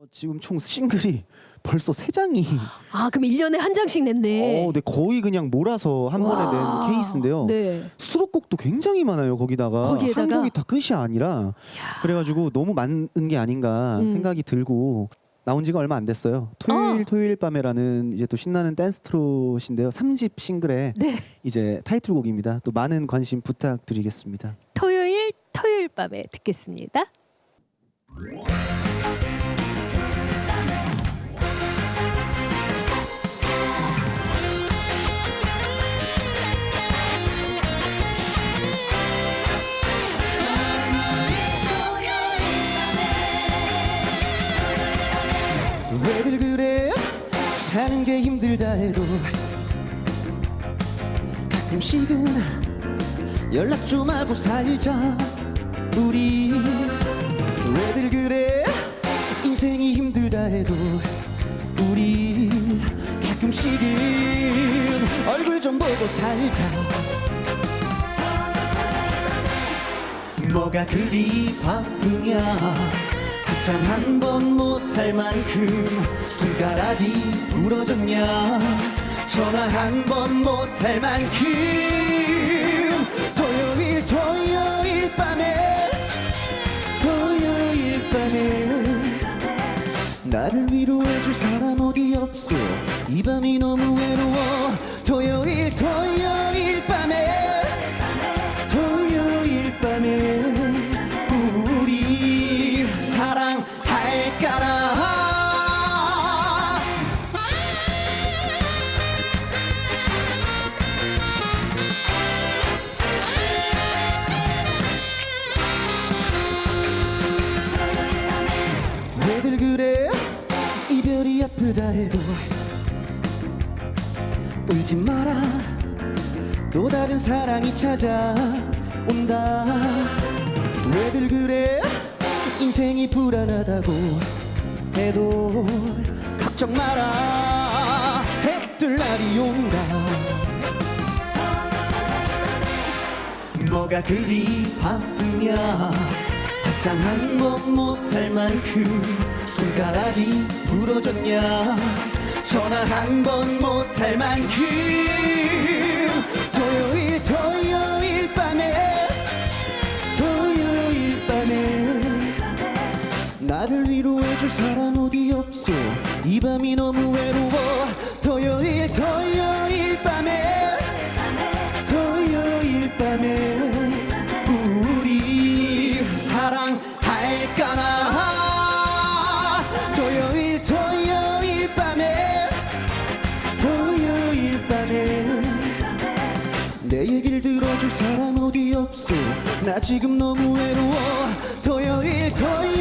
어, 지금 총 싱글이 벌써 세 장이 아 그럼 1년에 한 장씩 냈네. 어, 네, 거의 그냥 몰아서 한 번에 와. 낸 케이스인데요. 네. 수록곡도 굉장히 많아요. 거기다가 거기에다가? 한 곡이 다 끝이 아니라 그래가지고 너무 많은 게 아닌가 음. 생각이 들고 나온 지가 얼마 안 됐어요. 토요일 아. 토요일 밤에라는 이제 또 신나는 댄스 트롯인데요. 3집 싱글의 네. 이제 타이틀곡입니다. 또 많은 관심 부탁드리겠습니다. 토요일 토요일 밤에 듣겠습니다. 사는 게 힘들다 해도 가끔씩은 연락 좀 하고 살자. 우리 왜들 그래? 인생이 힘들다 해도 우리 가끔씩은 얼굴 좀 보고 살자. 뭐가 그리 바쁘냐 답장 한번 못할 만큼 손가락이 부러졌냐? 전화 한 번 못할 만큼 토요일 토요일 밤에 토요일 밤에 나를 위로해줄 사람 어디 없어? 이 밤이 너무 외로워. 토요일 그래? 이별이 아프다 해도 울지 마라. 또 다른 사랑이 찾아온다. 왜들 그래? 인생이 불안하다고 해도 걱정 마라. 해뜰 날이 온다. 뭐가 그리 바쁘냐 답장 한번 못할 만큼 손가락이 부러졌냐? 전화 한 번 못할 만큼 토요일 토요일 밤에 토요일 밤에 나를 위로해줄 사람 어디 없어? 이 밤이 너무 외로워. 토요일 토요일 밤에 사랑할까나. 토요일 토요일 밤에 토요일 밤에. 내 얘기를 들어줄 사람 어디 없어. 나 지금 너무 외로워. 토요일 토요일